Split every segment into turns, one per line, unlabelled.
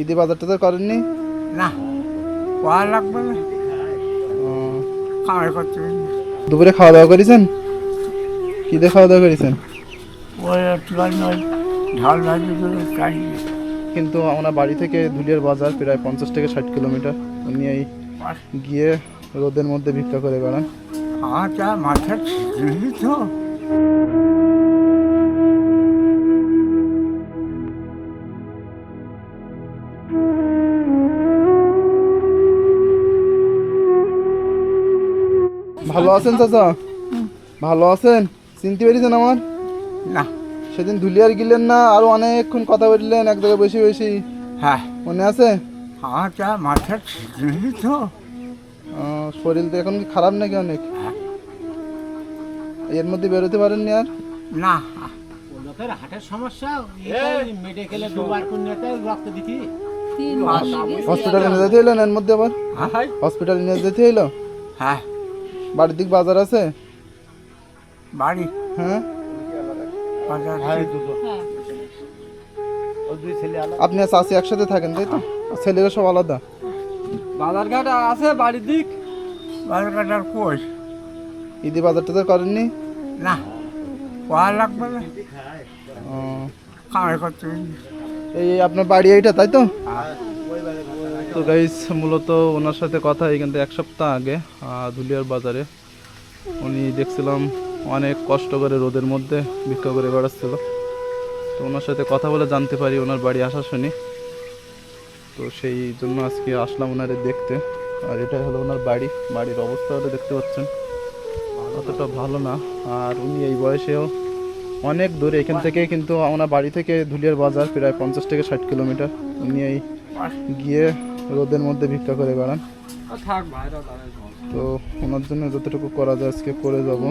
ঈদি বাজার টাজার করেননি?
না পড়া লাগবে না। করতে
দুপুরে খাওয়া দাওয়া করেছেন? কি দিয়ে খাওয়া দাওয়া করেছেন
ঝাল
কিন্তু আমরা বাড়ি থেকে ধুলিয়ার বাজার প্রায় পঞ্চাশ থেকে ষাট কিলোমিটার। উনি এই গিয়ে রোদের মধ্যে ভিক্ষা করে বেড়ান।
আচ্ছা মাথা তো।
ভালো আছেন চাচা? ভালো আছেন? চিনতে পেরেছেন আমার?
না।
সেদিন ধুলিয়ার গেলেন না আরও অনেকক্ষণ কথা বললেন এক জায়গায় বেশি বেশি
হ্যাঁ।
মনে আছে?
আচ্ছা মাথা ঠিক তো।
শরীর তো এখন কি খারাপ নাকি অনেক?
হ্যাঁ।
এর মধ্যে বেরোতে পারেননি আর?
না।
লোকের হার্টের সমস্যা মেডিকেলে দুবার কুন্যাতে রক্ত দিতি।
হসপিটালে নিয়ে যেতে হইল না এর মধ্যে আবার?
হ্যাঁ
হসপিটালে নিয়ে যেতে হইল?
হ্যাঁ।
বাড়ির দিক বাজার আছে?
বাড়ি?
হ্যাঁ।
বাজার
আপনি আর চাষি একসাথে থাকেন তাই তো? ছেলেরা সব আলাদা?
বাজারঘাট আছে বাড়ির দিক।
বাজার কাটার কোষ
ঈদি বাজার টাজার করেননি?
না। পড়া লাগবে? না করতে
এই এই আপনার বাড়ি এইটা তাই তো? তো গাইস মূলত ওনার সাথে কথা এই কিন্তু এক সপ্তাহ আগে ধুলিয়ার বাজারে। উনি দেখছিলাম অনেক কষ্ট করে রোদের মধ্যে ভিক্ষা করে বেড়াচ্ছিল। তো ওনার সাথে কথা বলে জানতে পারি ওনার বাড়ি আসা শুনি। তো সেই জন্য আজকে আসলাম ওনারে দেখতে। আর এটাই হলো ওনার বাড়ি। বাড়ির অবস্থা হলো দেখতে পাচ্ছেন। অতটা ভালো না। আর উনি এই বয়সেও অনেক দূরে। এখান থেকে কিন্তু ওনার বাড়ি থেকে ধুলিয়ার বাজার, প্রায় পঞ্চাশ থেকে ষাট কিলোমিটার। উনি এই গিয়ে রোদের মধ্যে ভিক্ষা করে বেড়ান। তো ওনার জন্য যতটুকু করা যায় আজকে করে যাব।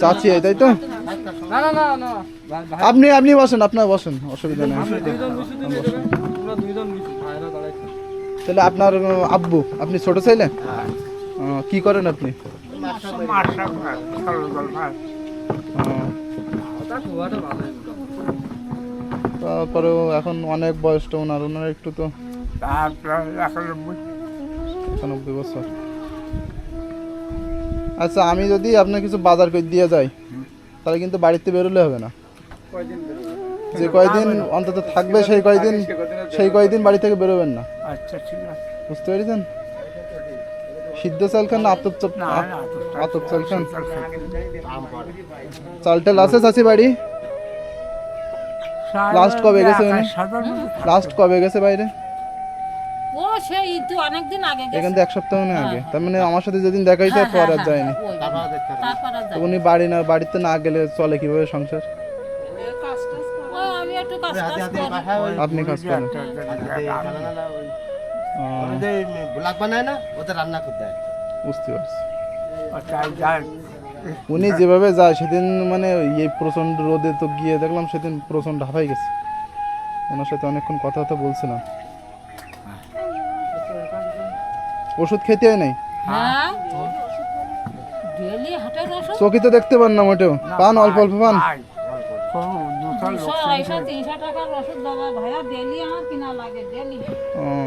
চাচি তাই তো? আপনি আপনি বসেন আপনার বসেন অসুবিধা নেই। তাহলে আপনার আব্বু আপনি ছোট ছেলে? আহ, কি করেন আপনি। তারপরেও এখন অনেক বয়সটা ওনার ওনার একটু তো
একানব্বই
একানব্বই বছর। আচ্ছা আমি যদি আপনার কিছু বাজার করে দিয়ে যাই তাহলে কিন্তু বাড়িতে বেরোলে হবে না। যে কয়দিন অন্তত থাকবে সেই কয়দিন সেই কয়দিন বাড়ি থেকে বেরোবেন না।
আচ্ছা ঠিক আছে।
বুঝতে পেরেছেন? সিদ্ধ চাল খান আতপ চাপ আতপ চাল খান।
চাল খাই।
চাল আছে বাড়ি? Last কবে গেছে লাস্ট কবে গেছে বাইরে?
ও সেই তো অনেকদিন আগে গেছে।
এখান থেকে এক সপ্তাহ না আগে। তার মানে আমার সাথে যেদিন দেখা হয়েছে
হ্যাঁ,
পর আর
হ্যাঁ,
যায়নি
তারপর আর
উনি বাড়ি না বাড়িতে না গেলে চলে কীভাবে সংসার?
ও আমি একটু কাজ করি।
আপনি কাজ করেন। ও,
ব্লাক বানায় না ওদের রান্না করতে হয়
বুঝতে পারছি।
তাই
উনি যেভাবে যায় সেদিন মানে এই প্রচণ্ড রোদে তো গিয়ে দেখলাম সেদিন প্রচণ্ড হাঁপাই গেছে। ওনার সাথে অনেকক্ষণ কথা কথা বলছিলাম। ওষুধ খেতে হয় নাই?
হ্যাঁ। ডেলি
চোখে তো দেখতে পান না মোটেও। পান অল্প অল্প পান?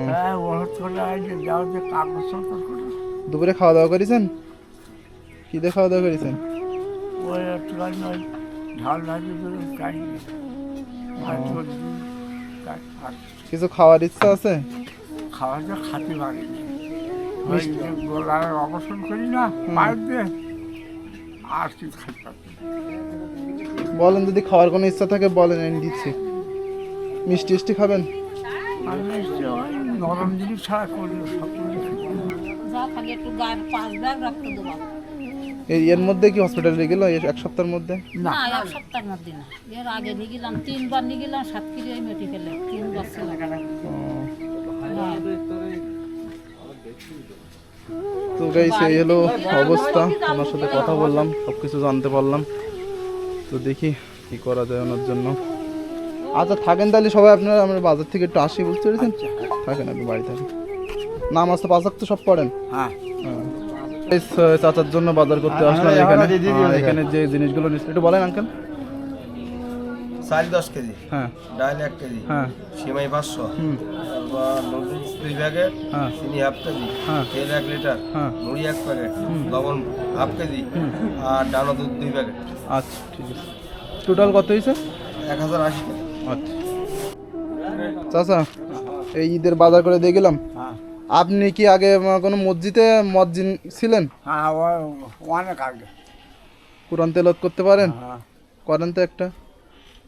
হ্যাঁ
দুপুরে খাওয়া দাওয়া করেছেন? কি দিয়ে খাওয়া দাওয়া করেছেন? কিছু খাওয়ার ইচ্ছা আছে?
খাওয়া যা খাতে পারি না। ওই যে গোলার অবসর করি না পাইপ দিয়ে আর কি খাই
বলেন যদি খাওয়ার কোনো ইচ্ছা থাকে বলেন আমি দিচ্ছি। মিষ্টি মিষ্টি খাবেন?
আর মিষ্টি ওই নরম জিনিস ছাড়া সব
এই এর মধ্যে কি হসপিটালে গেল? এই এক সপ্তাহের মধ্যে?
না।
এক সপ্তাহের মধ্যে না। এর আগে নিয়ে গেলাম তিনবার নিয়ে গেলাম সাতক্ষীরি মেডিকেলে তিনবার ছিলাম
গাইস এই হলো অবস্থা। ওনার সাথে কথা বললাম সব কিছু জানতে পারলাম। তো দেখি কি করা যায় ওনার জন্য। আচ্ছা থাকেন তাহলে সবাই আপনারা আমরা বাজার থেকে একটু আসি বুঝতে পেরেছেন? থাকেন আপনি বাড়ি থাকেন। নামাজ তো পাঁচ তো সব পড়েন?
হ্যাঁ।
হ্যাঁ। চাচার জন্য বাজার করতে আসলাম এখানে। এখানে যে জিনিসগুলো নিচ্ছে একটু বলেন আঙ্কেল
চাল দশ কেজি
হ্যাঁ।
ডাল এক কেজি
হ্যাঁ।
সিমাই পাঁচশো
হুম।
নুডলস দুই প্যাকেট
হ্যাঁ।
চিনি হাফ কেজি
হ্যাঁ।
তেল এক লিটার
হ্যাঁ।
মুড়ি এক প্যাকেট লবণ হাফ কেজি আর ডানো দুধ দুই প্যাকেট।
আচ্ছা ঠিক আছে। টোটাল কত হয়েছে?
এক হাজার আশি টাকা
আচ্ছা। চাচা এই ঈদের বাজার করে দিয়ে গেলাম।
হ্যাঁ।
আপনি কি আগে কোনো মসজিদে মসজিদ ছিলেন?
হ্যাঁ অনেক আগে
কোরআন তেলত করতে পারেন?
হ্যাঁ।
করেন তো একটা।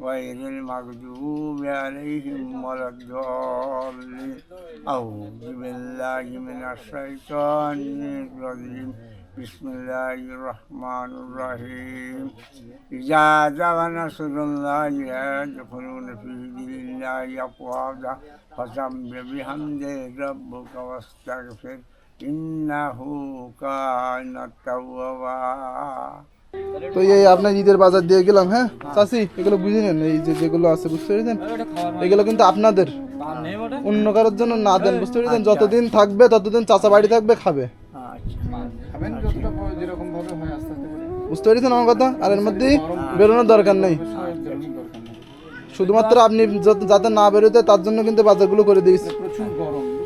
غير المغضوب عليهم ولا الضالين أعوذ بالله من الشيطان الرجيم بسم الله الرحمن الرحيم إذا جاء نصر الله يدخلون في دين الله أفواجا فسبح بحمد ربك واستغفر إنه كان توابا
তো এই আপনার ঈদের বাজার দিয়ে গেলাম হ্যাঁ? চাষি এগুলো বুঝে নেন এই যে যেগুলো আছে বুঝতে পেরেছেন? এগুলো কিন্তু আপনাদের। অন্য কারোর জন্য না দেন বুঝতে পেরেছেন? যতদিন থাকবে ততদিন চাচা বাড়ি থাকবে খাবে। বুঝতে পেরেছেন আমার কথা? আর এর মধ্যে বেরোনোর
দরকার নেই।
শুধুমাত্র আপনি যত- যাতে না বেরোতে তার জন্য কিন্তু বাজারগুলো করে দিয়েছি।
প্রচুর গরম।